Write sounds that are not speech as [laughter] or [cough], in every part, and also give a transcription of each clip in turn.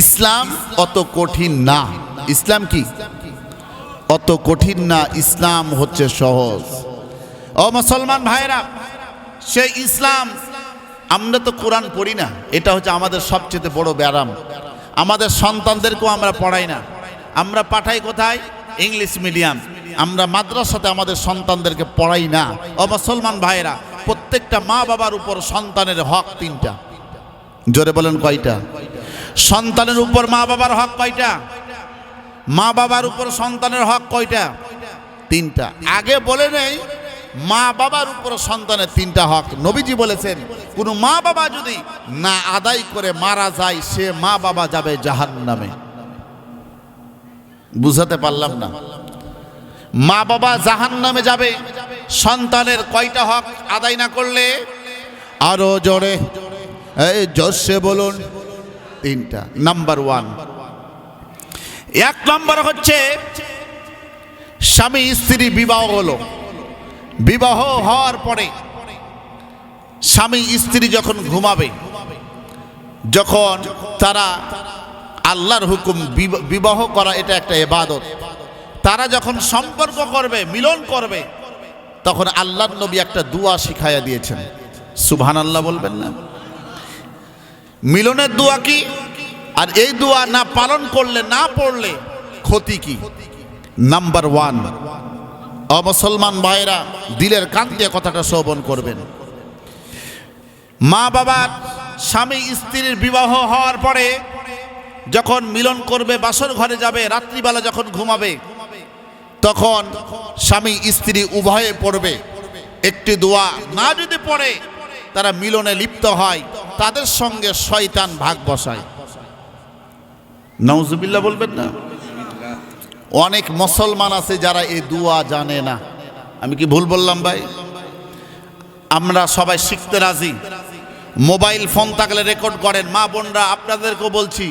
ইসলাম অত কঠিন না। ইসলাম কি? অত কঠিন না, ইসলাম হচ্ছে সহজ। ও মুসলমান ভাইরা সে ইসলাম, আমরা তো কোরআন পড়ি না, এটা হচ্ছে আমাদের সবচেয়ে বড় ব্যারাম। আমাদের সন্তানদেরকেও আমরা পড়াই না। আমরা পাঠাই কোথায়? English medium. আমরা মাদ্রাসাতে আমাদের সন্তানদেরকে পড়াই না। ও মুসলমান ভাইরা প্রত্যেকটা মা বাবার উপর সন্তানের হক তিনটা। জোরে বলেন কয়টা? সন্তানের উপর মা বাবার হক কয়টা? মা বাবার উপর সন্তানের হক কয়টা? তিনটা। আগে বলে নেই, মা বাবার উপর সন্তানের তিনটা হক। নবীজি বলেছেন, কোনো মা বাবা যদি না আদায় করে মারা যায়, সে মা বাবা যাবে জাহান নামে বুঝাতে পারলাম না। মা বাবা জাহান নামে যাবে, সন্তানের কয়টা হক আদায় না করলে? আরও জোরে জোরসে বলুন। তিনটা। নাম্বার ওয়ান এক নম্বর হচ্ছে, স্বামী স্ত্রী বিবাহ হলো। বিবাহ হওয়ার পরে স্বামী স্ত্রী যখন ঘুমাবে, যখন তারা আল্লাহর হুকুম বিবাহ করা এটা একটা এবাদত। তারা যখন সম্পর্ক করবে, মিলন করবে, তখন আল্লাহর নবী একটা দুয়া শিখাইয়া দিয়েছেন। সুবহান আল্লাহ বলবেন না? মিলনের দোয়া কি? আর এই দোয়া না পালন করলে, না পড়লে ক্ষতি কি? নাম্বার ওয়ান অমুসলমান ভাইরা দিলের কান কথাটা শ্রবণ করবেন। মা বাবার স্বামী স্ত্রীর বিবাহ হওয়ার পরে যখন মিলন করবে, বাসর ঘরে যাবে, রাত্রিবেলা যখন ঘুমাবে, তখন স্বামী স্ত্রী উভয়ে পড়বে। একটি দোয়া না যদি পড়ে, তারা মিলনে লিপ্ত হয়। তাদের সঙ্গে শয়তান ভাগ বসায়। নওজুবিল্লাহ বলবেন না? অনেক মুসলমান আছে যারা এই দুয়া জানে না। আমি কি ভুল বললাম ভাই? আমরা সবাই শিখতে রাজি। মোবাইল ফোন থাকলে রেকর্ড করেন। মা বোনরা আপনাদেরকেও বলছি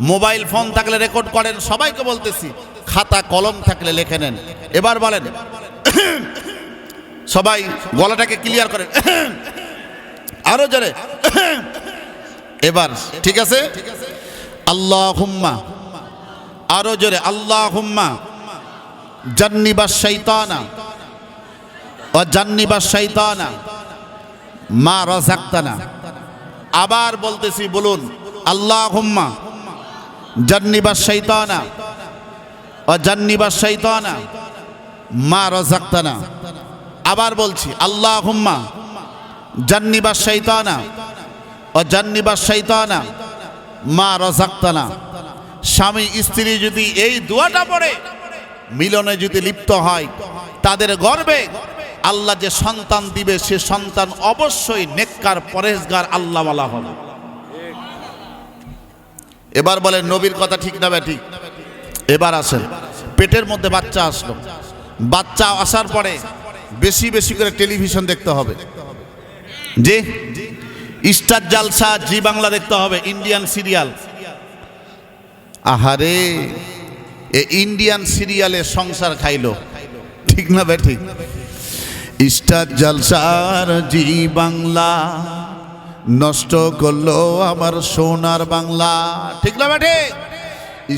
মোবাইল ফোন থাকলে রেকর্ড করেন সবাইকে বলতেছি খাতা কলম থাকলে লেখে নেন। এবার বলেন সবাই গলাটাকে ক্লিয়ার করেন। আরও জোরে [coughs] এবার, ঠিক আছে? আল্লাহ হুম্মা আরও জোরে আল্লাহ হুম্মা জান্নিবা শৈতানা ও জান্নিবা শৈতানা মা রাজাক্তানা আবার বলতেছি, বলুন আল্লাহ হুম্মা জান্নিবা শৈতানা ও জান্নিবা শৈতানা মা রাজাক্তানা আবার বলছি আল্লাহ হুম্মা জান্নিবা শৈতানা ও জান্নিবা শৈতানা মা রাজাক্তানা। স্বামী, স্ত্রী যদি এই দোয়াটা পড়ে, মিলনে যদি লিপ্ত হয়, তাদের গর্বে আল্লাহ যে সন্তান দিবে, সে সন্তান অবশ্যই নেককার পরেশগার আল্লাহওয়ালা হবে। এবার বলে নবীর কথা ঠিক না ঠিক এবার আসেন। পেটের মধ্যে বাচ্চা আসলো। বাচ্চা আসার পরে বেশি বেশি করে টেলিভিশন দেখতে হবে। যে স্টার জালসা জি বাংলা দেখতে হবে ইন্ডিয়ান সিরিয়াল আহারে, এ ইন্ডিয়ান সিরিয়ালে সংসার খাইলো। ঠিক না বে ঠিক? স্টার জালসার জি বাংলা নষ্ট করল আমার সোনার বাংলা। ঠিক না বেঠে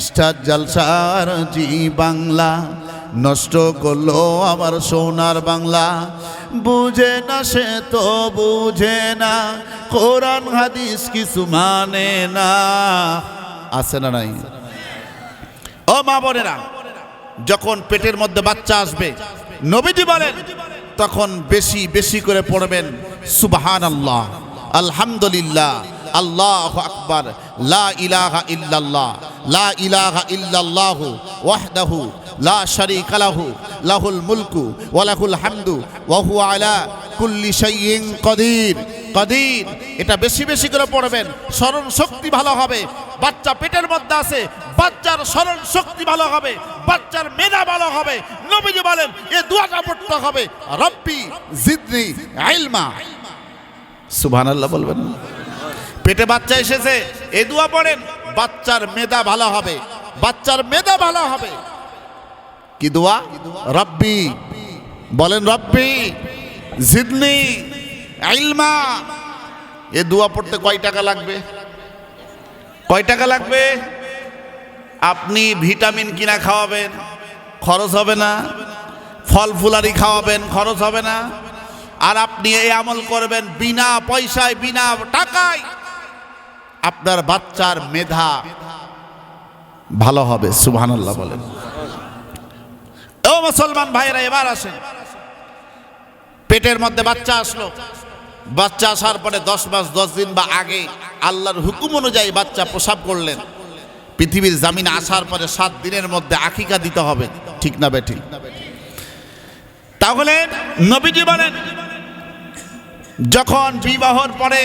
স্টার জালসার জি বাংলা নষ্ট করল আমার সোনার বাংলা। বুঝে না সে তো বুঝে না, কোরআন, হাদিস কিছু মানে না। আছে না নাই? ও মা বোনেরা, যখন পেটের মধ্যে বাচ্চা আসবে, নবীজি বলেন, তখন বেশি বেশি করে পড়বেন সুবহান আল্লাহ আলহামদুলিল্লাহ, আল্লাহ আকবার, লা ইলাহা ইল্লাল্লাহ, লা ইলাহা ইল্লাল্লাহ ওয়াহদাহু লা শারীকা লাহু, লাহুল মুলকু ওয়া লাহুল হামদু ওয়া হুয়া আলা কুল্লি শাইইন কদির। কদির, এটা বেশি বেশি করে পড়বেন, স্মরণ শক্তি ভালো হবে। বাচ্চা পেটের মধ্যে আছে, বাচ্চার স্মরণ শক্তি ভালো হবে, বাচ্চার মেধা ভালো হবে। নবীজি বলেন, এ দুয়াটা পড়তে হবে। রব্বি জিদনি ইলমা। সুবহানাল্লাহ বলবেন? পেটে বাচ্চা এসেছে, এ দুয়া পড়েন, বাচ্চার মেধা ভালো হবে, বাচ্চার মেধা ভালো হবে। কি দোয়া? রব্বি। বলেন, রব্বি, জিদনি আইলমা এ দোয়া পড়তে কয় টাকা লাগবে? কয় টাকা লাগবে? আপনি ভিটামিন কিনা খাওয়াবেন, খরচ হবে না। ফল ফুলারি খাওয়াবেন, খরচ হবে না। আর আপনি এই আমল করবেন বিনা পয়সায়, বিনা টাকায়। আপনার বাচ্চার মেধা ভালো হবে, সুবহানাল্লাহ বলেন। মুসলমান ভাইরা এবার আসেন। পেটের মধ্যে বাচ্চা আসলো। বাচ্চা আসার পরে দশ মাস, দশ দিন বা আগে আল্লাহর হুকুম অনুযায়ী বাচ্চা প্রসাব করলেন। পৃথিবীর জামিনে আসার পরে সাত দিনের মধ্যে আকিকা দিতে হবে। ঠিক না বেঠিক তাহলে নবীজি বলেন, যখন বিবাহর পরে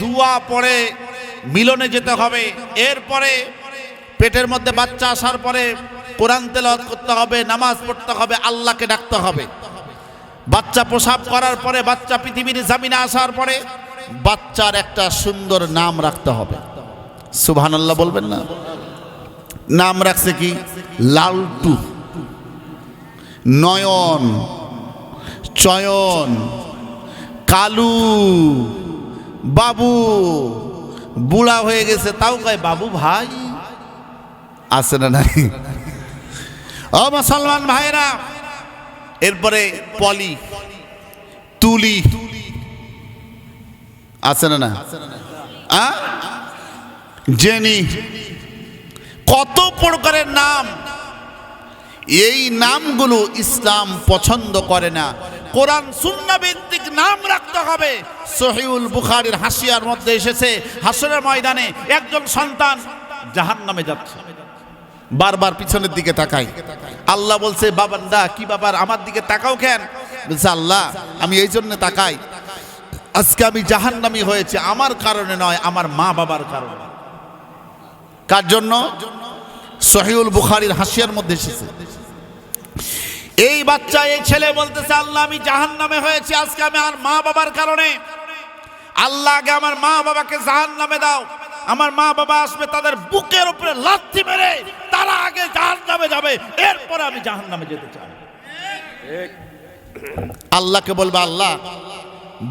দুয়া পরে মিলনে যেতে হবে, এরপরে পেটের মধ্যে বাচ্চা আসার পরে কোরআন তেলাওয়াত করতে হবে, নামাজ পড়তে হবে, আল্লাহকে ডাকতে হবে। বাচ্চা প্রসাব করার পরে, বাচ্চা পৃথিবীর জামিনে আসার পরে বাচ্চার একটা সুন্দর নাম রাখতে হবে। সুবহানাল্লাহ বলবেন না? নাম রাখছে কি? লালটু। নয়ন। চয়ন। কালু। বাবু। বুড়া হয়ে গেছে, তাও কয়, বাবু ভাই। আছে না নাই? ও মুসলমান ভাইরা এরপরে পলি, তুলি। আছে না না? জেনি। কত প্রকারের নাম। এই নামগুলো ইসলাম পছন্দ করে না। কোরআন, সুন্না ভিত্তিক নাম রাখতে হবে। সহিউল বুখারির হাসিয়ার মধ্যে এসেছে, হাসরের ময়দানে একজন সন্তান জাহান নামে যাচ্ছে। বারবার পিছনের দিকে তাকাই। আল্লাহ বলছে, বাবান্দা, কি বাবার আমার দিকে তাকাও কেন? বলছে, আল্লাহ, আমি এই জন্য তাকাই। আজকে আমি জাহান্নামি হয়েছে। আমার কারণে নয়, আমার মা বাবার কারণে। কার জন্য? সহিউল বুখারীর হাসিয়ার মধ্যে এসেছে। এই বাচ্চা, এই ছেলে বলতেছে, আল্লাহ, আমি জাহান নামে হয়েছি। আজকে আমি আর মা বাবার কারণে। আল্লাহ, আগে আমার মা বাবাকে জাহান নামে দাও। আমার মা বাবা আসবে, তাদের বুকের উপরে লাথি মেরে তারা আগে জাহান নামে যাবে, এরপরে আমি জাহান নামে যেতে চাই। আল্লাহকে বলবে, আল্লাহ,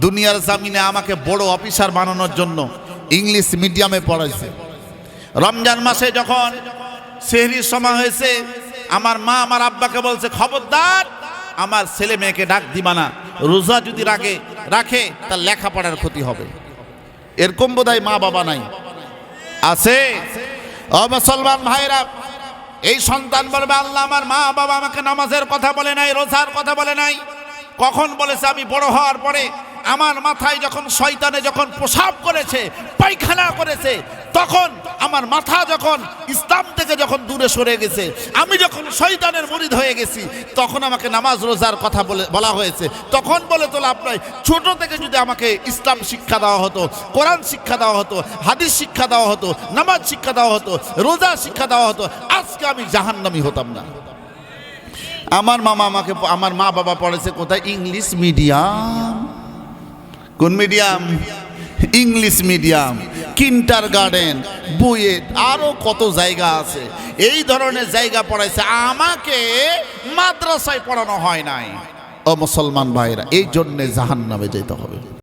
দুনিয়ার জামিনে আমাকে বড় অফিসার বানানোর জন্য ইংলিশ মিডিয়ামে পড়াইছে। রমজান মাসে যখন সেহরির সময় হয়েছে, আমার মা আমার আব্বাকে বলছে, খবরদার, আমার ছেলে মেয়েকে ডাক দিবা না, রোজা যদি রাখে রাখে, তার লেখাপড়ার ক্ষতি হবে। এরকম বোধহয় মা বাবা নাই। আছে? ও মুসলমান ভাইরা, এই সন্তান বলবে, আল্লাহ আমার মা বাবা আমাকে নামাজের কথা বলে নাই, রোজার কথা বলে নাই। কখন বলেছে, আমি বড় হওয়ার পরে আমার মাথায় যখন শয়তানে যখন প্রসাব করেছে, পায়খানা করেছে, তখন আমার মাথা যখন ইসলাম থেকে যখন দূরে সরে গেছে, আমি যখন শয়তানের মরিদ হয়ে গেছি, তখন আমাকে নামাজ রোজার কথা বলে বলা হয়েছে। তখন বলে তো লাভ নয় ছোট থেকে যদি আমাকে ইসলাম শিক্ষা দেওয়া হতো, কোরআন শিক্ষা দেওয়া হতো, হাদিস শিক্ষা দেওয়া হতো, নামাজ শিক্ষা দেওয়া হতো, রোজা শিক্ষা দেওয়া হতো, আজকে আমি জাহান্নামি হতাম না। আমার মামা আমাকে আমার মা বাবা পড়েছে কোথায়? English medium. কোন medium? English medium. Kindergarten, BUET আরও কত জায়গা আছে। এই ধরনের জায়গা পড়াইছে, আমাকে মাদ্রাসায় পড়ানো হয় নাই। ও মুসলমান ভাইরা এই জন্যে জাহান নামে যেতে হবে।